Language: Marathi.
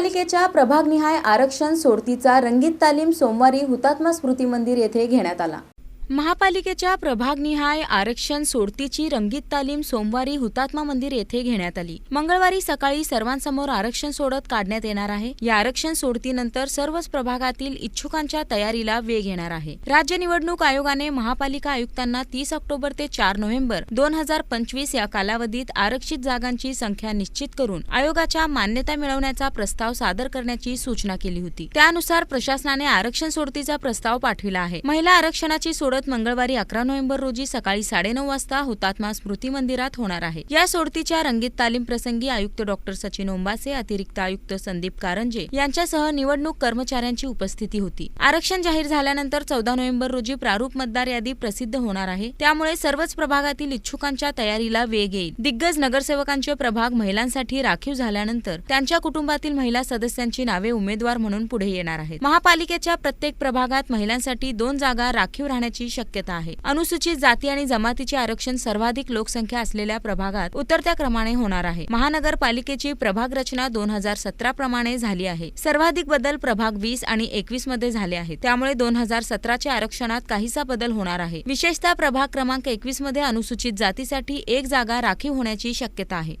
महापालिकेच्या प्रभागनिहाय आरक्षण सोडतीचा रंगीत तालीम सोमवारी हुतात्मा स्मृती मंदिर येथे घेण्यात आला. महापालिकेच्या प्रभागनिहाय आरक्षण सोडतीची रंगीत तालीम सोमवारी हुतात्मा मंदिर येथे घेण्यात आली. मंगळवारी सकाळी सर्वांसमोर आरक्षण सोडत काढण्यात येणार आहे. या आरक्षण सोडतीनंतर सर्वच प्रभागातील इच्छुकांच्या तयारीला वेग येणार आहे. राज्य निवडणूक आयोगाने महापालिका आयुक्तांना तीस ऑक्टोबर ते चार नोव्हेंबर दोन हजार पंचवीस या कालावधीत आरक्षित जागांची संख्या निश्चित करून आयोगाच्या मान्यता मिळवण्याचा प्रस्ताव सादर करण्याची सूचना केली होती. त्यानुसार प्रशासनाने आरक्षण सोडतीचा प्रस्ताव पाठविला आहे. महिला आरक्षणाची सोडत मंगळवारी अकरा नोव्हेंबर रोजी सकाळी साडेनऊ वाजता हुतात्मा स्मृती मंदिरात होणार आहे. या सोडतीच्या रंगीत तालीम प्रसंगी आयुक्त डॉक्टर सचिन ओंबासे अतिरिक्त आयुक्त संदीप कारंजे यांच्यासह निवडणूक कर्मचाऱ्यांची उपस्थिती होती. आरक्षण जाहीर झाल्यानंतर चौदा नोव्हेंबर रोजी प्रारूप मतदार यादी प्रसिद्ध होणार आहे. त्यामुळे सर्वच प्रभागातील इच्छुकांच्या तयारीला वेग येईल. दिग्गज नगरसेवकांचे प्रभाग महिलांसाठी राखीव झाल्यानंतर त्यांच्या कुटुंबातील महिला सदस्यांची नावे उमेदवार म्हणून पुढे येणार आहेत. महापालिकेच्या प्रत्येक प्रभागात महिलांसाठी दोन जागा राखीव राहण्याची शक्यता आहे. अनुसूचित जाती आणि जमातीचे आरक्षण सर्वाधिक लोकसंख्या असलेल्या प्रभागात उतरत्या क्रमाने होणार आहे. महानगरपालिकेची प्रभाग रचना दोन हजार सतरा प्रमाणे झाली आहे. सर्वाधिक बदल प्रभाग वीस आणि एकवीसमध्ये झाले आहेत. त्यामुळे दोन हजार सतराच्या आरक्षणात काहीसा बदल होणार आहे. विशेषतः प्रभाग क्रमांक एकवीसमध्ये अनुसूचित जातीसाठी एक जागा राखीव होण्याची शक्यता आहे.